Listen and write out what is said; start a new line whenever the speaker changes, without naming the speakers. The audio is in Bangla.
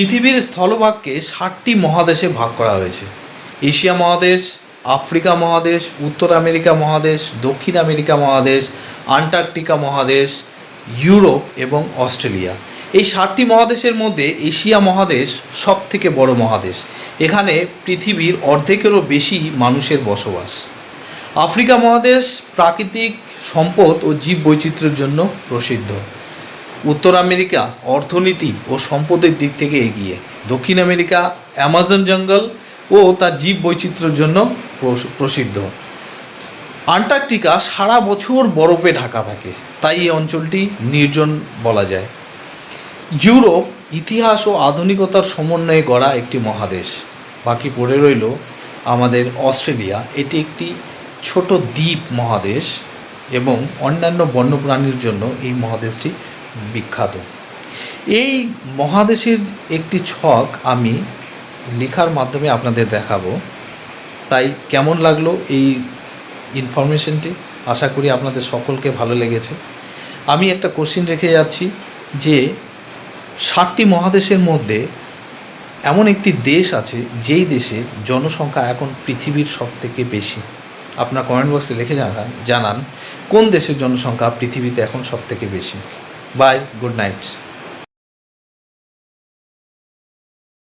পৃথিবীর স্থলভাগকে ষাটটি মহাদেশে ভাগ করা হয়েছে। এশিয়া মহাদেশ, আফ্রিকা মহাদেশ, উত্তর আমেরিকা মহাদেশ, দক্ষিণ আমেরিকা মহাদেশ, আন্টার্কটিকা মহাদেশ, ইউরোপ এবং অস্ট্রেলিয়া। এই ষাটটি মহাদেশের মধ্যে এশিয়া মহাদেশ সব থেকে বড় মহাদেশ। এখানে পৃথিবীর অর্ধেকেরও বেশি মানুষের বসবাস। আফ্রিকা মহাদেশ প্রাকৃতিক সম্পদ ও জীব বৈচিত্র্যের জন্য প্রসিদ্ধ। উত্তর আমেরিকা, অর্থনীতি ও সম্পদের দিক থেকে এগিয়ে। দক্ষিণ আমেরিকা, অ্যামাজন জঙ্গল ও তার জীব বৈচিত্র্যের জন্য প্রস- প্রসিদ্ধ। আন্টার্কটিকা সারা বছর বরফে ঢাকা থাকে, তাই এই অঞ্চলটি নির্জন বলা যায়। ইউরোপ ইতিহাস ও আধুনিকতার সমন্বয়ে গড়া একটি মহাদেশ। বাকি পড়ে রইল আমাদের অস্ট্রেলিয়া। এটি একটি ছোট দ্বীপ মহাদেশ এবং অন্যান্য বন্যপ্রাণীর জন্য এই মহাদেশটি বিখ্যাত। এই মহাদেশের একটি ছক আমি লেখার মাধ্যমে আপনাদের দেখাবো। তাই কেমন লাগল এই ইনফরমেশনটি আশা করি আপনাদের সকলকে ভালো লেগেছে। আমি একটা কোশ্চিন রেখে যাচ্ছি যে, ষাটটি মহাদেশের মধ্যে এমন একটি দেশ আছে যেই দেশে জনসংখ্যা এখন পৃথিবীর সব থেকে বেশি। আপনার কমেন্ট বক্সে লিখে জানান জানান কোন দেশের জনসংখ্যা পৃথিবীতে এখন সব থেকে বেশি। Bye good night